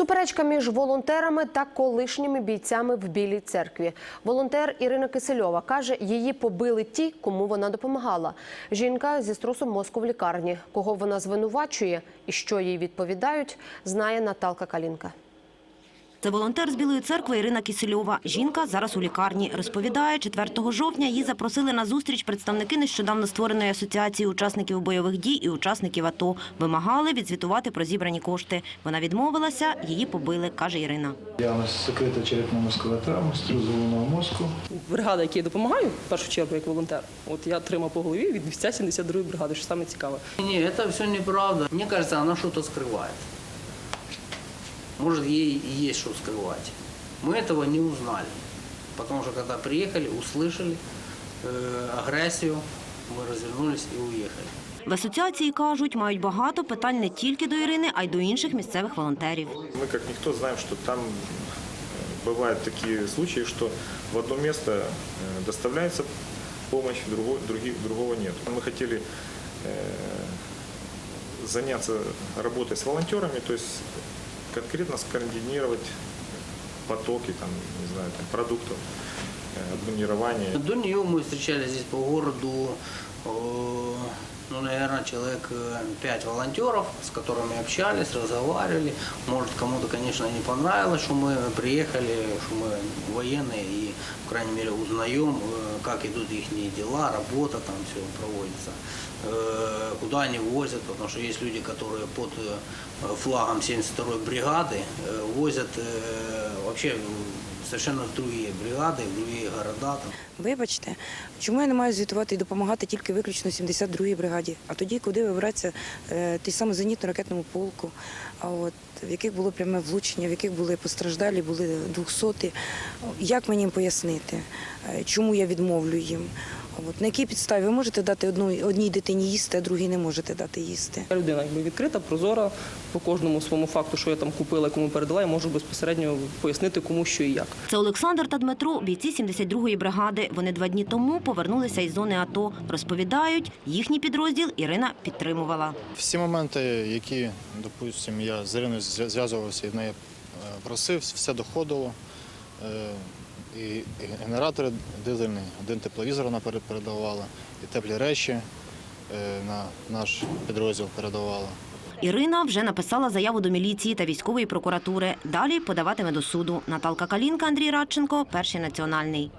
Суперечка між волонтерами та колишніми бійцями в Білій церкві. Волонтер Ірина Кисельова каже, її побили ті, кому вона допомагала. Жінка зі струсом мозку в лікарні. Кого вона звинувачує і що їй відповідають, знає Наталка Калінка. Це волонтер з Білої церкви Ірина Кісельова. Жінка зараз у лікарні. Розповідає, 4 жовтня її запросили на зустріч представники нещодавно створеної асоціації учасників бойових дій і учасників АТО. Вимагали відзвітувати про зібрані кошти. Вона відмовилася, її побили, каже Ірина. Діагноз закрита черепно-мозкова травма, струс головного мозку. бригада, якій я допомагаю, в першу чергу як волонтер, от я отримав по голові від 272 бригади, що саме цікаве. Не, это все неправда. Мне кажется, она что-то скрывает. Может, ей и есть что скрывать. Мы этого не узнали. Потому что когда приехали, услышали э, агрессию, мы развернулись и уехали. В асоціації кажуть, мають багато питань не тільки до Ірини, а й до інших місцевих волонтерів. Мы, как никто, знаем, что там э, бывают такие случаи, что в одно место э, доставляется помощь, в другой, други- другого нет. Мы хотели э, заняться работой с волонтерами, то есть конкретно скоординировать потоки там, не знаю, там, продуктов, э, обмунирования. До нее мы встречались здесь по городу, э, ну, наверное, человек э, пять волонтеров, с которыми общались, разговаривали. Может, кому-то, конечно, не понравилось, что мы приехали, что мы военные и, по крайней мере, узнаем, э, как идут их дела, работа там все проводится, э, куда они возят, потому что есть люди, которые под э, флагом 72-й бригады э, возят э, вообще в совершенно в другие бригады, в другие города. Там. Вибачте, чому я не маю звітувати і допомагати тільки виключно 72-й бригаді? А тоді, куди вибратися е, той самий зенітно-ракетному полку, а от в яких було пряме влучення, в яких були постраждалі, були 200. Як мені пояснити, е, чому я відмовлю їм? От, на якій підставі ви можете дати одну, одній дитині їсти, а другій не можете дати їсти? Я людина якби відкрита, прозора по кожному своєму факту, що я там купила, кому передала, я можу безпосередньо пояснити кому що і як. Це Олександр та Дмитро, бійці 72-ї бригади. Вони два дні тому повернулися із зони АТО. Розповідають, їхній підрозділ Ірина підтримувала. Всі моменти, які, допустимо, я з Іриною зв'я- зв'язувався і в неї е, просив, все доходило. І генератори дизельні, один тепловізор вона передавала, і теплі речі е, на наш підрозділ передавала. Ірина вже написала заяву до міліції та військової прокуратури. Далі подаватиме до суду. Наталка Калінка, Андрій Радченко, перший національний.